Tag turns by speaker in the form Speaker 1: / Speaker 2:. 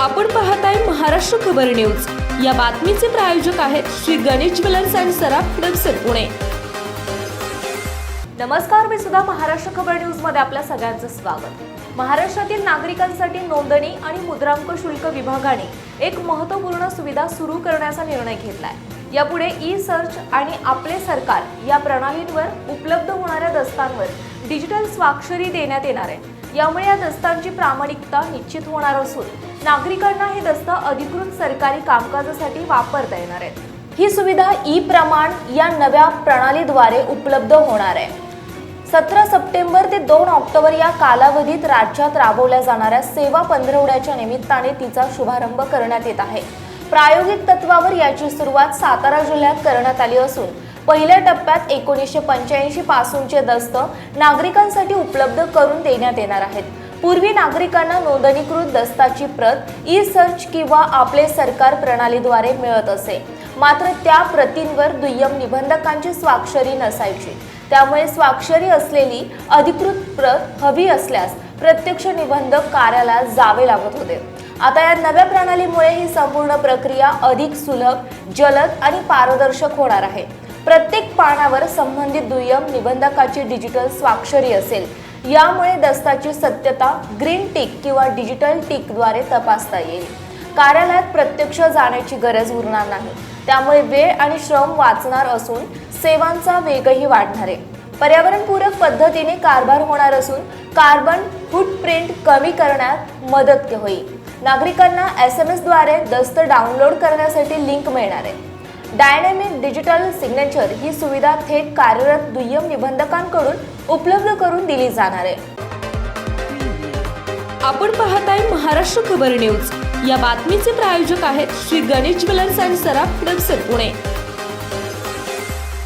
Speaker 1: आपण पाहताय महाराष्ट्र खबर न्यूज. या बातमीचे प्रायोजक आहेत श्री गणेश ज्वेलर्स अँड सराफ हडपसर पुणे. नमस्कार मी सुद्धा महाराष्ट्र खबर न्यूजमध्ये आपल्या सगळ्यांचं स्वागत. महाराष्ट्रातील नागरिकांसाठी नोंदणी आणि मुद्रांक शुल्क विभागाने एक महत्त्वपूर्ण सुविधा सुरू करण्याचा निर्णय घेतलाय. यापुढे ई सर्च आणि आपले सरकार या प्रणालींवर उपलब्ध होणाऱ्या दस्तांवर डिजिटल स्वाक्षरी देण्यात येणार आहे. यामुळे या दस्तांची प्रामाणिकता निश्चित होणार असून नागरिकांना हे दस्त अधिकृत सरकारी कामकाजासाठी वापरता येणार आहेत. ही सुविधा ई प्रमाण या नव्या प्रणालीद्वारे उपलब्ध होणार आहे. सतरा सप्टेंबर ते दोन ऑक्टोबर या कालावधीत राज्यात राबवल्या जाणाऱ्या सेवा पंधरवड्याच्या निमित्ताने तिचा शुभारंभ करण्यात येत आहे. प्रायोगिक तत्वावर याची सुरुवात सातारा जिल्ह्यात करण्यात आली असून पहिल्या टप्प्यात एकोणीसशे पंच्याऐंशी पासूनचे दस्त नागरिकांसाठी उपलब्ध करून देण्यात येणार आहेत. पूर्वी नागरिकांना नोंदणीकृत दस्ताची प्रत ई सर्च किंवा आपले सरकार प्रणालीद्वारे मिळत असे. मात्र त्या प्रतींवर दुय्यम निबंधकांची स्वाक्षरी नसायची. त्यामुळे स्वाक्षरी असलेली अधिकृत प्रत हवी असल्यास प्रत्यक्ष निबंधक कार्यालयात जावे लागत होते. आता या नव्या प्रणालीमुळे ही संपूर्ण प्रक्रिया अधिक सुलभ जलद आणि पारदर्शक होणार आहे. प्रत्येक पानावर संबंधित दुय्यम निबंधकाची डिजिटल स्वाक्षरी असेल. यामुळे दस्ताची सत्यता ग्रीन टिक किंवा डिजिटल टिकद्वारे तपासता येईल. कार्यालयात प्रत्यक्ष जाण्याची गरज उरणार नाही. त्यामुळे वेळ आणि श्रम वाचणार असून सेवांचा वेगही वाढणार आहे. पर्यावरणपूरक पद्धतीने कारभार होणार असून कार्बन फूटप्रिंट कमी करण्यात मदत होईल. नागरिकांना एस एम एसद्वारे दस्त डाउनलोड करण्यासाठी लिंक मिळणार आहे. डायनॅमिक डिजिटल सिग्नेचर ही सुविधा थेट कार्यरत दुय्यम निबंधकांकडून उपलब्ध करून दिली जाणार आहे. आपण पाहत आहे महाराष्ट्र खबर न्यूज. या बातमीचे प्रायोजक आहेत श्री गणेश ज्वेलर्स अँड सराफ हडपसर पुणे.